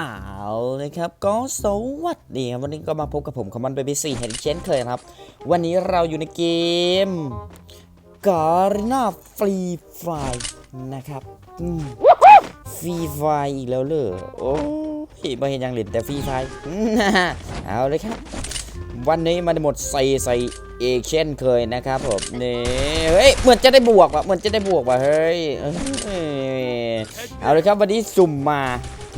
อาวนะครับก็สวัสดีครับวันนี้ก็มาพบกับผมคอมมอนเบบี้สี่เห็นเช่นเคยครับ วันนี้เราอยู่ในเกมการ์นาฟรีไฟนะครับฟรีไฟอีกแล้วเลยโอ้ยไม่เห็นยังเล่นแต่ฟรีไฟเอาเลยครับ วันนี้มันหมดใส่ใส่เอกเช่นเคยนะครับผมนี่เฮ้ยเหมือนจะได้บวกว่ะเหมือนจะได้บวกว่ะเฮ้ยเอ้ยเอาเลยครับวันนี้สุ่มมา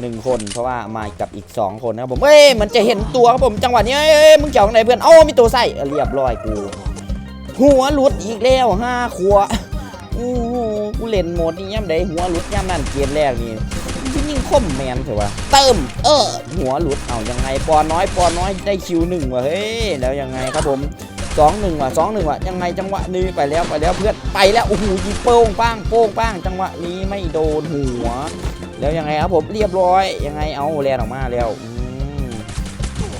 หนึ่งคนเพราะว่ามากับอีกสองคนนะครับผมเอ้ยมันจะเห็นตัวครับผมจังหวะนี้เอ้ยมึงจะเอาไหนเพื่อนเอ้ามีตัวใส่เรียบร้อยกู หัวหลุดอีกแล้วห้าขวบโอ้โหกูเล่นโหมดนี้ย่ำใดหัวหลุดย่ำนั่นเกมแรกนี่ที่ยิ่งคมแมนเถอะวะเติม เออ หัวหลุดเอายังไงปอน้อยปอน้อยได้คิวหนึ่งว่ะเฮ้ยแล้วยังไงครับผมสองหนึ่งว่ะสองหนึ่งว่ะยังไงจังหวะนี้ไปแล้วไปแล้วเพื่อนไปแล้วโอ้โหยิงโป้งป้างโป้งป้างจังหวะนี้ไม่โดนหัว แล้วยังไงครับผมเรียบร้อยยังไงเอาแลนออกมาแล้ว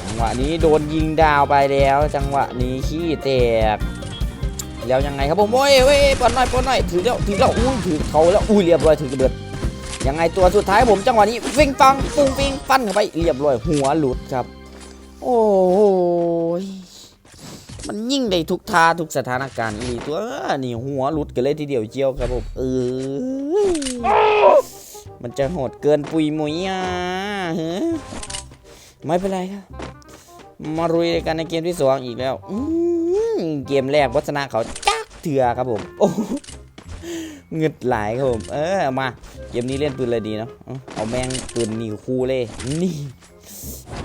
จังหวะนี้โดนยิงดาวไปแล้ว จังหวะนี้ขี้แตกแล้วยังไงครับผมโอ้ยเว้ยปอนหน่อยปอนหน่อยถือแล้วถือแล้วอุ้ยถือเขาแล้วอุ้ยเรียบร้อยถือกระเบิดยังไงตัวสุดท้ายผมจังหวะนี้ฟิงฟังปุ้งฟิงฟันเข้าไปเรียบร้อยหัวหลุดครับ โอ้โหมันยิ่งได้ทุกท่าทุกสถานการณ์อีตัวนี่หัวหลุดกันเลยทีเดียวเจียวครับผมเออ มันจะโหดเกินปุยมุยอะเฮ้ยไม่เป็นไรครับ มารุยกันในเกมที่สองอีกแล้วเกมแรกวัฒนาเขาจักเถื่อครับผม โอ้เงึดหลายครับผม เออมา เกมนี้เล่นปืนอะไรดีเนาะ เอาแมงปืนนิวคู่เลย นี่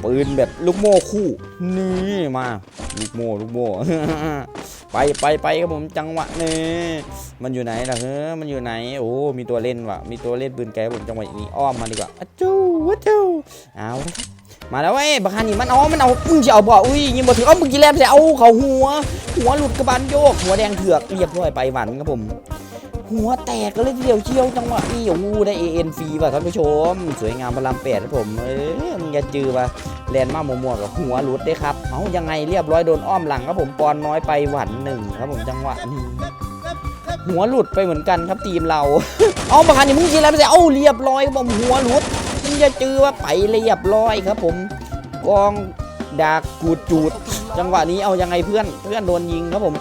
ปืนแบบลูกโม่คู่ นี่มา ลูกโม่ลูกโม่ ไปไปไปครับผมจังหวะนี้มันอยู่ไหนล่ะเฮ้ยมันอยู่ไหนโอ้มีตัวเล่นว่ะมีตัวเล่นปืนไกลผมจังหวะนี้อ้อมมาดีกว่าอะจู้อะจูเอามาแล้วเว้ยบักฮันนี่มันอ๋อมันเอามึงจะเอาบ่อุ้ยยิงบ่ถึงเอามึงกินแลมใส่เอาเขาหัว หัวหลุดกระบาลโยกหัวแดงเถือกเรียบร้อยไปหวันครับผม หัวแตกกันเลยทีเดียวเชียวจังหวะนี้โอ้โหได้เอ็นฟรีว่ะท่านผู้ชม สวยงามพระรามแปดครับผมเอ้ยมึงอย่าจือว่ะแลนมาหมัวๆกับหัวหลุดได้ครับเอายังไงเรียบร้อยโดนอ้อมหลังครับผมปอนน้อยไปหวันหนึ่งครับผมจังหวะนี้หัวหลุดไปเหมือนกันครับทีมเรา เอาบักฮันนี่มึงกินแลมใส่เอาเรียบร้อยครับผมหัวหลุดมึงจะจือว่าไปเรียบร้อยครับ ผมกองดากกูดจูด จังหวะนี้เอายังไงเพื่อนเพื่อนโดนยิงครับผม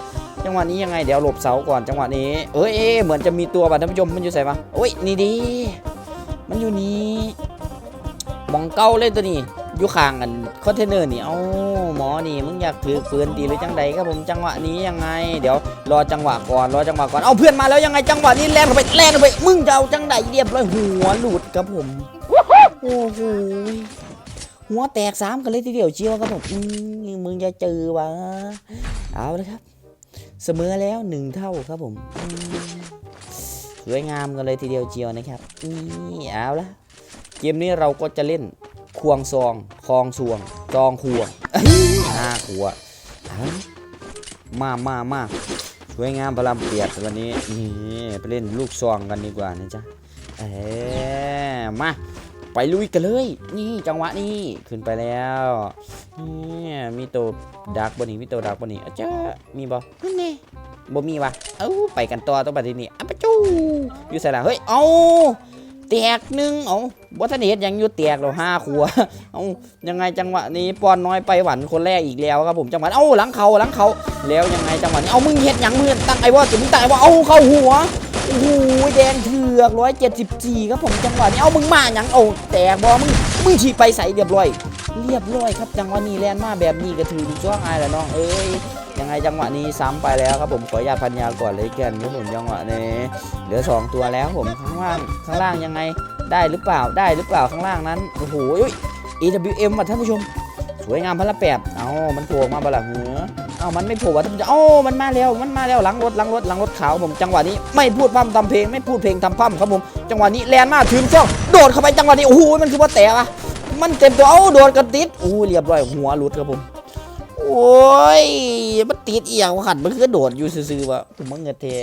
จังหวะนี้ยังไงเดี๋ยวหลบเสาก่อนจังหวะนี้เอ้ยเอ้ยเหมือนจะมีตัวบัตรท่านผู้ชมมันอยู่ใส่ปะโอ้ยนี่ดี มันอยู่นี่มองเก้าเลยตัวนี้อยู่ข้างกันคอนเทนเนอร์นี่เอาหมอนี่มึงอยากถือปืนตีหรือจังใดครับผมจังหวะนี้ยังไง เดี๋ยวรอจังหวะก่อนรอจังหวะก่อนเอาเพื่อนมาแล้วยังไงจังหวะนี้แลนเข้าไปแลนเข้าไปมึงจะเอาจังใดเรียบร้อยหัวหลุดครับผมโอ้โหหัวแตกสามกันเลยทีเดียวเชียวครับผมมมึงจะเจอวะเอาเลยครับ เสมอแล้วหนึ่งเท่าครับผมสวยงามกันเลยทีเดียวเชียวนะครับนี่เอาละเกมนี้เราก็จะเล่นควงซองคลองซวงจองควงเอ้ยห้าขัวมามามาสวยงามพลังเปียดวันนี้นี่ไปเล่นลูกซองกันดีกว่านะจ๊ะเออมา ไปลุยกันเลย นี่จังหวะนี้ขึ้นไปแล้วนี่มีตัวดักบนนี้มีตัวดักบนนี้อาจจะมีบ่นั่นไงบ่มีวะเอ้าไปกันต่อตัวบัดนี้อะปะจูอยู่ใส่ละเฮ้ยเอาแตกหนึ่งเอาบ่ทันเห็นหยังอยู่แตกแล้วห้าขัวเอายังไงจังหวะนี้ปอนน้อยไปหวันคนแรกอีกแล้วครับผมจังหวะเอ้าหลังเขาหลังเขาแล้วยังไงจังหวะนี้เอามึงเฮ็ดหยังเพื่อนตั้งไอ้ว่าจะมึงตายว่าเอาเข้าหัว โอ้โหแดงเถือกร้อยเจ็ดสิบสี่ครับผมจังหวะนี้เอามึงมาหยังเอาแตกบอมึงมึงฉีไปใส่เรียบร้อย เรียบร้อยครับจังหวะนี้แลนมาแบบนี้ก็ถือช่วงอายแหละน้องเอ้ยยังไงจังหวะนี้ซ้ำไปแล้วครับผมขออนุญาตพันยาก่อนเลยกันครับผมจังหวะนี้เหลือสองตัวแล้วผมข้างล่างข้างล่างยังไงได้หรือเปล่าได้หรือเปล่าข้างล่างนั้นโอ้โหอุ้ย EWM ว่ะท่านผู้ชม สวยงามพระแปดเอามันโผล่มาบละเหอ เอามันไม่โผล่ว่ะท่านผู้ชมเอ้มันมาแล้วมันมาแล้วหลังรถหลังรถหลังรถขาวผมจังหวะนี้ไม่พูดพร่ำทำเพลงไม่พูดเพลงทำพร่ำครับผมจังหวะนี้แลนมาถึงช่องโดดเข้าไปจังหวะนี้โอ้โหมันคือว่าแตกอะมันเต็มตัวเอ้าโดดกระติดโอ้เรียบร้อยหัวหลุดครับผมโอ้ยมันติดเอียงหันมันคือโดดอยู่ซื่อๆวะผมมันเงือแท้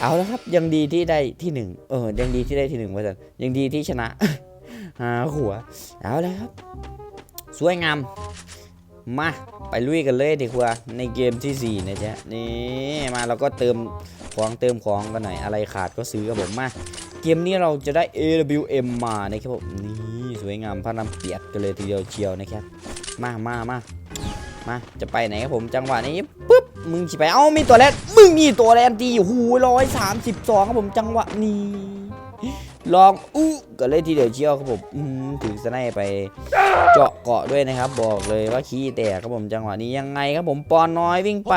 เอาแล้วครับยังดีที่ได้ที่หนึ่งเออยังดีที่ได้ที่หนึ่งว่าสันยังดีที่ชนะหาหัวเอาแล้วครับ สวยงาม มาไปลุยกันเลยดีกว่าในเกมที่ 4 นะจ๊ะนี่มาเราก็เติมของเติมของกันหน่อยอะไรขาดก็ซื้อกับผมมาเกมนี้เราจะได้ AWM มานะครับผมนี่สวยงามพระนำเปียกกันเลยทีเดียวเชียวนะครับมามามามาจะไปไหนครับผมจังหวะนี้ปุ๊บมึงสิไปเอ้ามีตัวแรกมึงมีตัวแรกตีโอ้โหร้อยสามสิบสองครับผมจังหวะนี้ลองอู้ ก็เลยทีเดียวเชียวครับผมถือสไนไปเจาะเกาะด้วยนะครับ บอกเลยว่าขี้แตกครับผมจังหวะนี้ยังไงครับผมปอนน้อยวิ่งไป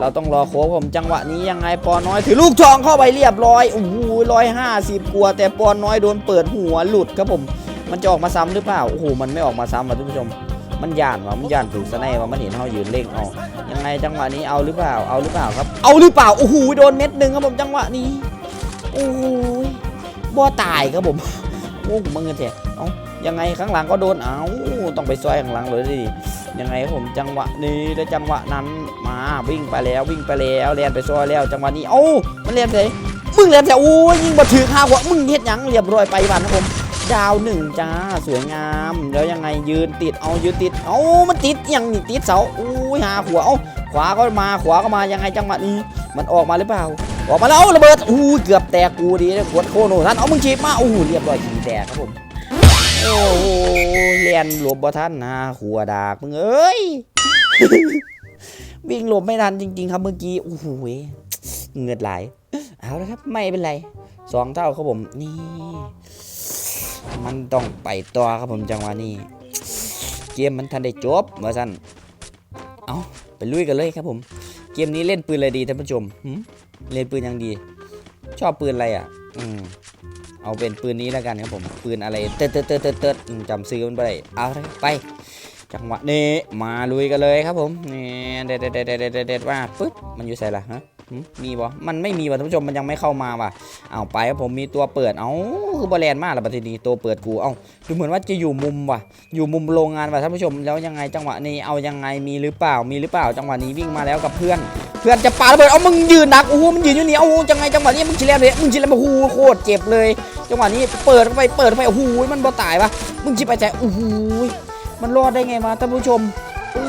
เราต้องรอโค้ผมจังหวะนี้ยังไงปอนน้อยถือลูกทองเข้าไปเรียบร้อยโอ้โหร้อยห้าสิบกลัวแต่ปอนน้อยโดนเปิดหัวหลุดครับผม มันจะออกมาซ้ำหรือเปล่าโอ้โหมันไม่ออกมาซ้ำว่ะท่านผู้ชมมันย่านว่ะมันย่านถือสไนว่ะมันเห็นเขายืนเล่งเอายังไงจังหวะนี้เอาหรือเปล่าเอาหรือเปล่าครับ เอาหรือเปล่าโอ้โหโดนเม็ดหนึ่งครับผมจังหวะนี้โอ้โหบ่ตายครับผม โอ้มึงกันเถอะเอายังไงข้างหลังก็โดนเอาต้องไปซอยข้างหลังเลยดิยังไงผมจังหวะนี้และจังหวะนั้นมาวิ่งไปแล้ววิ่งไปแล้วเลียนไปซอยแล้ว จังหวะนี้เอ้ามันเลียนไปมึงเลียนแต่โอ้ยยิงบ่ถือข้าวหัวมึงเฮ็ดยังเรียบร้อยไปบ้านครับผมดาวหนึ่งจ้าสวยงาม แล้วยังไงยืนติดเอายืนติดเอามันติดยังนี่ติดเสาอู้หาขวเอาขวาก็มาขวาก็มายังไงจังหวะนี้ มันออกมาหรือเปล่า ออกมาแล้วระเบิดอู้ยเกือบแตกกูดีนะขวดโคโนท่านเอามึงฉีบมาอู้เรียบร้อยขีแตกครับผมโอ้โหเลียนหลบบ่ท่านนะขัวดากมึงเอ้ยวิ่งหลบไม่ทันจริง ๆ ครับเมื่อกี้โอ้โหเงือดไหลเอาแล้วครับไม่เป็นไรสองเท่าครับผมนี่ มันต้องไปต่อครับผมจังหวะนี้เกมมันทันได้จบว่าสั้นเอาไปลุยกันเลยครับผม เกมนี้เล่นปืนอะไรดีท่านผู้ชม หึเล่นปืนยังดี ชอบปืนอะไรอะ อืมเอาเป็นปืนนี้แล้วกันครับผม ปืนอะไร เติร์ดเติร์ดเติร์ดเติร์ดเติร์ดจำซื้อมันไปเอาเลยไป จังหวะนี้มาลุยกันเลยครับผมนี่เด็ดเด็ดเด็ดเด็ดเด็ดเด็ดว่าปึ๊บมันอยู่ใส่ละฮะมีบ่มันไม่มีว่ะท่านผู้ชมมันยังไม่เข้ามาว่ะเอาไปครับผมมีตัวเปิด เอาคือบอลแลนมากละบัดทีนี้ตัวเปิดกู เอาดูเหมือนว่าจะอยู่มุมว่ะ อยู่มุมโรงงานว่ะท่านผู้ชม แล้วยังไงจังหวะนี้ เอายังไงมีหรือเปล่า มีหรือเปล่า จังหวะนี้วิ่งมาแล้วกับเพื่อน พื่อนจะปาระเบิดเอามึงยืนดักโอ้โหมันยืนอยู่นี่เอาจังไงจังหวะนี้มึงชิเล่นเลยมึงชิเล่นโอ้โหโคตรเจ็บเลย จังหวะนี้เปิดไปเปิดไปโอ้โหมันบ่ตายปะมึงชิไปใจโอ้โหมันรอดได้ไงมาท่านผู้ชมปื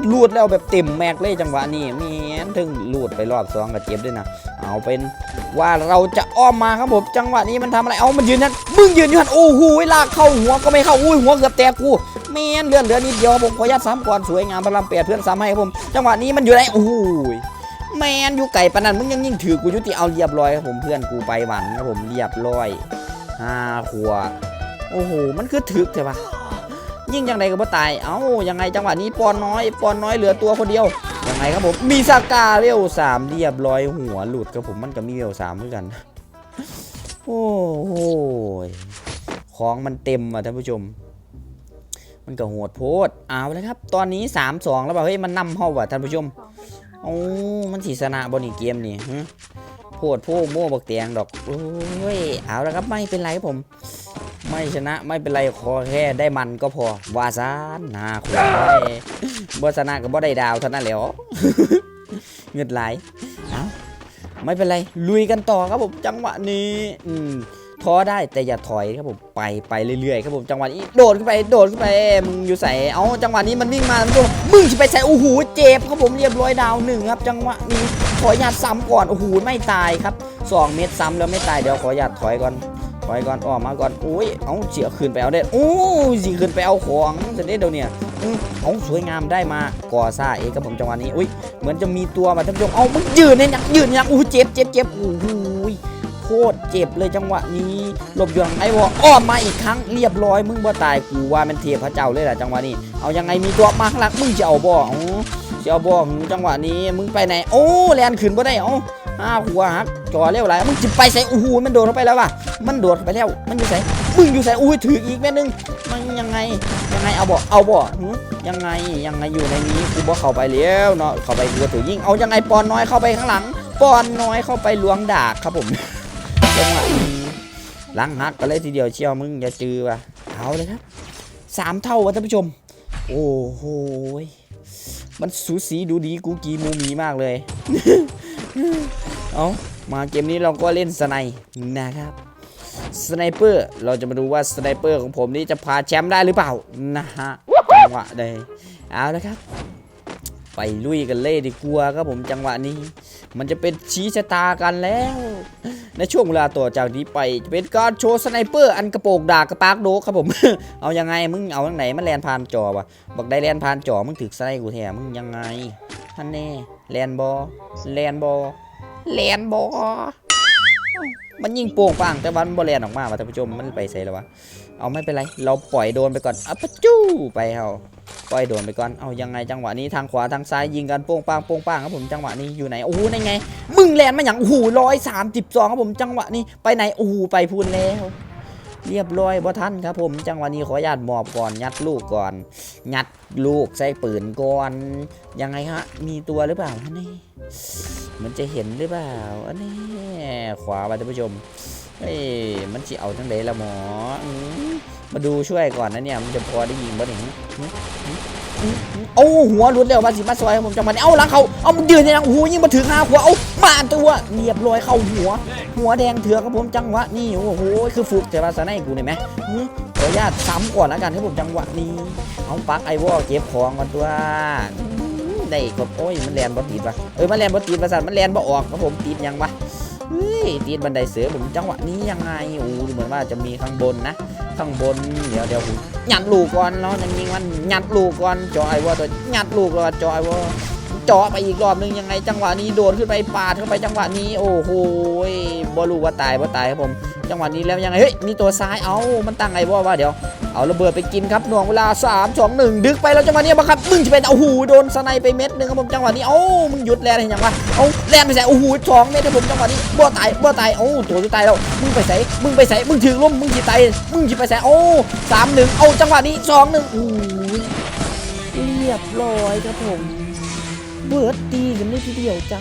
ดลูดแล้วแบบเต็มแม็กเลยจังหวะนี้ม่นถึงลูดไปรอบสองกับเจ็บด้วยนะเอาเป็นว่าเราจะอ้อมมาครับผมจังหวะนี้มันทำอะไรเอามันยืนนั่นมึงยืนอยู่หันโอ้โหลากเข้าหัวก็ไม่เข้าอุ้ยหัวเกือบแตกกูแม่นเลื่อนเหลือนิดเดียวผมขออนุญาตซ้ำก่อนสวยงามพลังเปียดเพื่อนซ้ำให้ครับผม จังหวะนี้มันอยู่ไหนโอ้โห แมนอยู่ไก่ปนันมึงยังยิ่งถือกูยุติเอาเรียบร้อยครับผมเพื่อนกูไปหวันครับผมเรียบร้อยห้าขวบโอ้โหมันคือถึกใช่ปะยิ่งยังไงก็บ่ตาย เอ้ายังไงจังหวะนี้ปอนน้อย ปอนน้อยเหลือตัวคนเดียวยังไงครับผมมีสากาเร็วสามเรียบร้อยหัวหลุดครับผมมันก็มีเร็วสามเหมือนกันโอ้โหของมันเต็มอะท่านผู้ชม มันก็โหดโพดเอาเลยครับ ตอนนี้3 2แล้วเปล่าเฮ้ยมันนำเฮาว่ะท่านผู้ชม โอ้มันสีสนะบนอีกเกมนี่ฮะโพดโพโม่บักเตียงดอกโอ้ยเอาแล้วครับไม่เป็นไรครับผม ไม่ชนะไม่เป็นไรขอแค่ได้มันก็พอวาซานนาขวายบ่ชนะก็บ่ได้ดาวเท่านั้นแหล้วเงินไหลเอาไม่เป็นไร ลุยกันต่อครับผมจังหวะนี้ อืม ท้อได้แต่อย่าถอยครับผมไปไปเรื่อยๆครับผมจังหวะนี้โดดขึ้นไปโดดขึ้นไปมึงอยู่ใส่เอาจังหวะนี้มันวิ่งมาแล้วมึงจะไปใส่โอ้โหเจ็บครับผมเรียบร้อยดาวหนึ่งครับ จังหวะนี้ขออนุญาตซ้ำก่อนโอ้โหไม่ตายครับสองเม็ดซ้ำแล้วไม่ตายเดี๋ยวขออนุญาตถอยก่อนถอยก่อนออกมาก่อนอุ้ยเอาเสียขึ้นไปเอาเด็ดโอ้สิขึ้นไปเอาของจะได้เดี๋ยวเนี่ยอือเอาสวยงามได้มาก่อซ่าเองครับผมจังหวะนี้อุ้ยเหมือนจะมีตัวมาท่านผู้ชมเอามึงยืนเนี่ยยังยืนยังอู้เจ็บเจ็บเจ็บโอ้โหย โคตรเจ็บเลยจังหวะนี้หลบอยู่หลังไอ้วออ้อมมาอีกครั้งเรียบร้อยมึงบ่ตายกูว่ามันเทียบพระเจ้าเลยแหละจังหวะนี้ เอายังไงมีตัวมาข้างหลังมึงจะเอาบ่อ๋อจะเอาบ่อจังหวะนี้มึงไปไหนโอ้แลนขึ้นบ่ได้เอ้าอ้าหัวหักจอเร็วไรมึงจะไปใส่โอ้โหมันโดดเข้าไปแล้วว่ะมันโดดไปแล้วมันอยู่ใส่มึงอยู่ใส่อุ้ยถืออีกแม่นึงมันยังไงยังไงเอาบ่เอาบ่หือยังไงยังไงอยู่ในนี้กูบ่เข้าไปแล้วเนาะเข้าไปกูถือยิงเอายังไงปอนน้อยเข้าไปข้างหลังปอนน้อยเข้าไปล้วงดากครับผม ลังหักกันเลยทีเดียวเชียวมึงอย่าจือว่ะเอาเลยครับสามเท่าวะท่านผู้ชม โอ้โหมันสูสีดูดีกูกีมูมีมากเลย เอามาเกมนี้เราก็เล่นสไนนะครับสไนเปอร์เราจะมาดูว่าสไนเปอร์ของผมนี่จะพาแชมป์ได้หรือเปล่านะฮะจังหวะใดเอาละครับ ไปลุยกันเลยดีกว่าครับผมจังหวะนี้ มันจะเป็นชี้ชะตากันแล้ว ในช่วงเวลาต่อจากนี้ไป จะเป็นการโชว์สไนเปอร์อันกระโปรงดากระปากโดกครับผม เอายังไงมึงเอาทางไหนมาแลนผ่านจอวะบอกได้แลนผ่านจอมึงถึกสไนกูแท้มึงยังไงท่านแน่แลนบอแลนบอแลนบอมันยิงโป่งปังแต่วันบอแลนออกมาวะท่านผู้ชมมันไปใส่แล้ววะ เอาไม่เป็นไร เราปล่อยโดนไปก่อนอัปะจู้ไปเอาปล่อยโดนไปก่อน เอายังไงจังหวะนี้ทางขวาทางซ้ายยิงกันโป้งปังโป้งปังครับผมจังหวะนี้อยู่ไหนโอ้โหนั่นไง มึงแลนมาอย่างโอ้โหร้อยสามสิบสองครับผมจังหวะนี้ไปไหนโอ้โหไปพูนแล้ว เรียบร้อยบ่ท่านครับผมจังหวะนี้ขออนุญาตหมอบก่อนยัดลูกก่อน ยัดลูกใส่ปืนก่อนยังไงฮะ มีตัวหรือเปล่าอันนี้มันจะเห็นหรือเปล่าอันนี้ขวาไปท่านผู้ชมเฮ้ยมันจะเอาทั้งไหนละหมอมาดูช่วยก่อนนะเนี่ยมันจะพอได้ยิงบ่เนี่ยโอ้หัวหลุดเร็วมาสิมาซอยผมจังหวะนี้เอาหลังเขาเอามันยืนเนี่ยนะโอ้ยิงมาถึงหน้าหัวเอามาตัวเรียบร้อยเข้าหัว หัวแดงเถือกครับผมจังหวะนี้โอ้โหคือฟุกแต่ว่าสไนกูเห็นไหมขออนุญาตซ้ำก่อนแล้วกันครับผมจังหวะนี้เอาปักไอวอลเก็บของก่อนตัวได้ก็โอ้ยมันแลนบ่ติดวะเอ้ยมันแลนบ่ติดประสาทมันแลนบ่ออกครับผมติดยังวะเฮ้ยติดบันไดเสือผมจังหวะนี้ยังไงโอ้ดูเหมือนว่าจะมีข้างบนนะ ข้างบนเดี๋ยวเดี๋ยวผมหยัดลูกก่อนเนาะยังยิงมันหยัดลูกก่อนจอไอวอลตัวหยัดลูกก่อนจอไอวอล เจาะไปอีกรอบนึงยังไงจังหวะนี้โดนขึ้นไปปาดเข้าไปจังหวะนี้ โอ้โหบอลูว่าตายบ่าตายครับผม จังหวะนี้แล้วยังไงเฮ้ยมีตัวซ้ายเอามันตั้งไงบ่าว่าเดี๋ยวเอาระเบิดไปกินครับหน่วงเวลา 3 2 1 ดึกไปแล้วจังหวะนี้บังคับมึงจะเป็นโอ้โหโดนสไนไปเม็ดหนึงครับผมจังหวะนี้เอ้มึงหยุดแลนให้ยังวะเอาแลนไปใส่โอ้โหสองเม็ดครับผมจังหวะนี้บ่ตายบ่ตายโอ้ตัวจะตายแล้วมึงไปใส่มึงไปใส่มึงถึงล้มมึงจะตายมึงจะไปใส่โอ้สามหนึ่งเอาจังหวะนี้สองหนึ่งโอ้เรียบร้อยครับผม เบิดตีกันได้ทีเดียวจ้า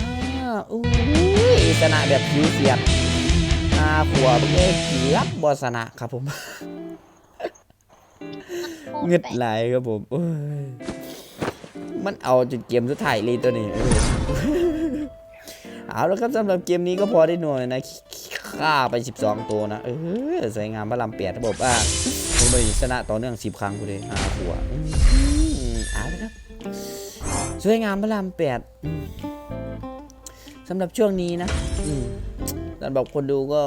อุ้ยชนะแบบผิวเสียดอาขวบเอ้ยเกียบบอสนะครับผมเงึดไหลายครับผมเอ้ยมันเอาจุดเกมสุดท้ายเลยตัวนี้เออเอาแล้วครับสำหรับเกมนี้ก็พอได้หน่วยนะฆ่าไป 12 ตัวนะ เออสวยงามพระรามเปียดระบบอะผมไปชนะต่อเนื่อง 10 ครั้งกูเลยอาขวบอืมเอาละครับ สวยงามพระรามแปดอืมสำหรับช่วงนี้นะอืมสำหรับคนดูก็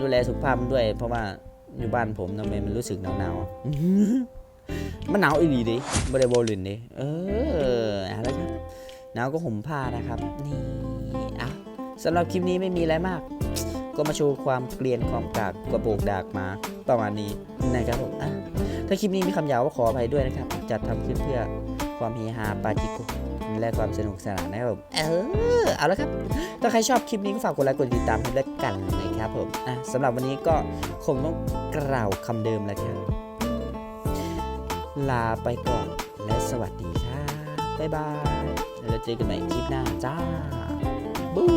ดูแลสุขภาพมันด้วย เพราะว่าอยู่บ้านผมทำไมมันรู้สึกหนาวหนาวๆอะมันหนาวอีหลีดิบริบอลินดิเออเอาละครับหนาวก็ห่มผ้านะครับ นี่อะสำหรับคลิปนี้ไม่มีอะไรมาก ก็มาโชว์ความเกลียนความกากกระโปรงดากมาประมาณนี้นะครับผมอะถ้าคลิปนี้มีคำหยาบก็ขออภัยด้วยนะครับ จัดทำขึ้นเพื่อ ความเฮฮาปาจิโกะและความสนุกสนานนะครับผมเออเอาละครับ ถ้าใครชอบคลิปนี้ก็ฝากกดไลค์กดติดตามให้ด้วยกันนะครับผมอะสำหรับวันนี้ก็คงต้องกล่าวคำเดิมแล้วครับลาไปก่อนและสวัสดีครับบ๊ายบายแล้วเจอกันใหม่คลิปหน้าจ้าบู๊